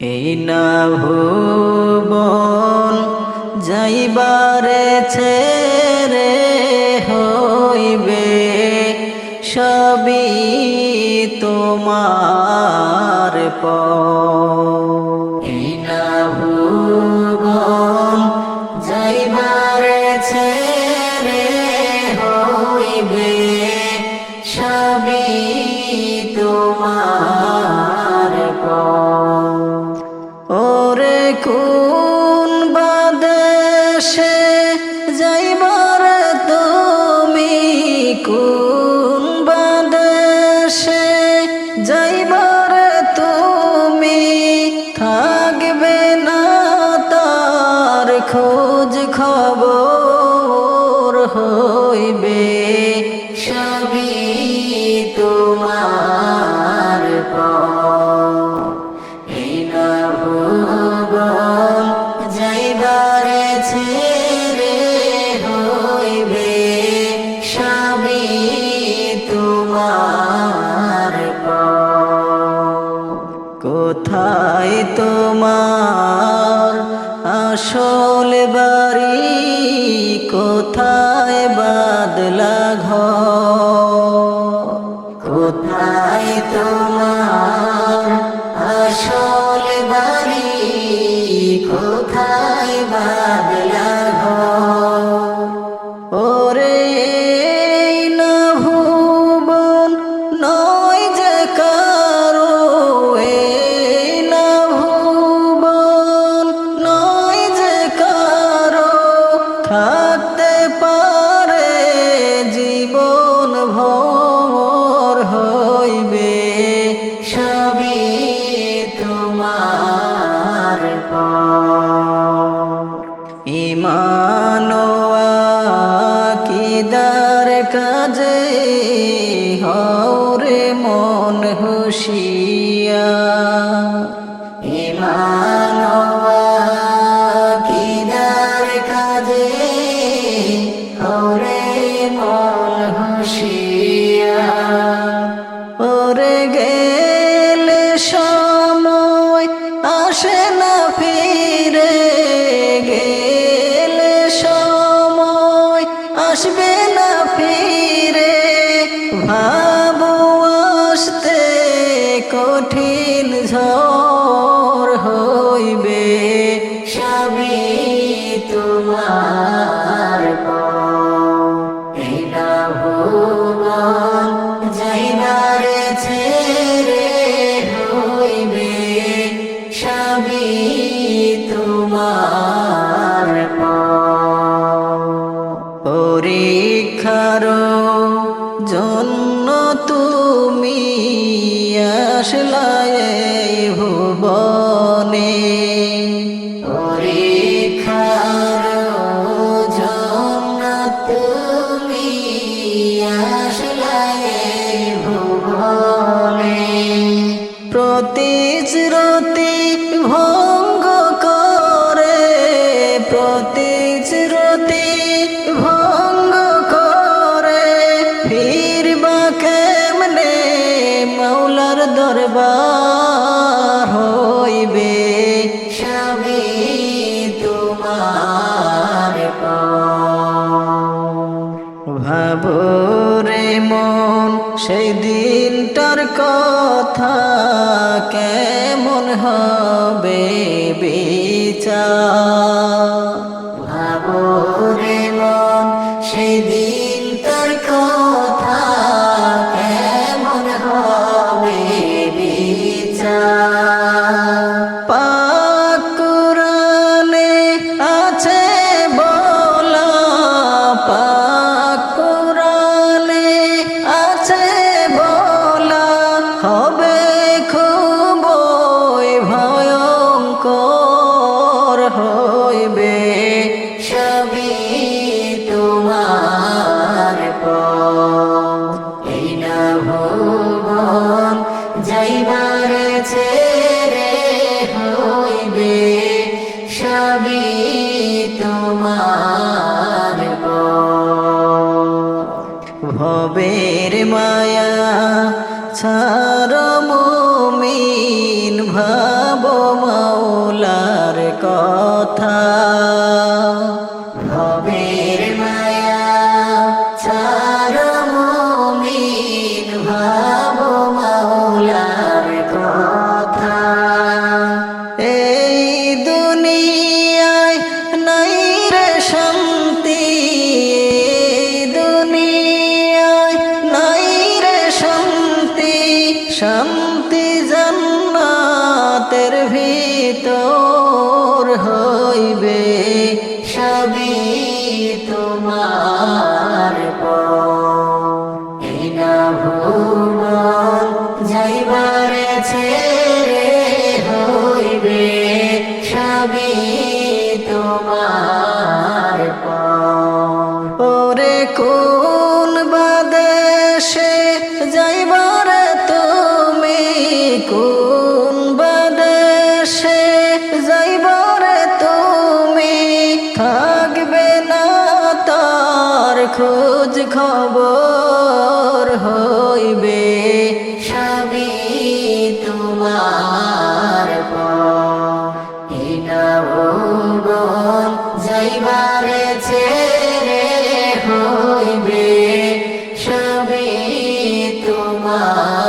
এই না ভুবন যাইবারে ছেড়ে হইবে সবই তোমার প না ভুবন হইবে সবই তোমার হইবে সবই তোমার হইবে তোমার কোথায় তোমার আসল বাড়ি কোথায় হরে মন হুশিয়া সবই তোমার পরীক্ষার জন্য তুমি আসলায় ভুবনে। প্রতিশ্রুতি ভঙ্গ করে প্রতিশ্রুতি ভঙ্গ করে। ফিরবা কেমনে মৌলার দরবার হইবে? সবই তোমার ভাবো সেই দিনটার কথা কেমন হবে বিচার? ভাবো মন সেই দিনটার যাইবার ছেড়ে হইবে সবই তোমার ভবের মায়া ছাড় ছবি তোমার পিনা ভুল যাইবার ছেড়ে হইবে সবই তোমার পর। তোমার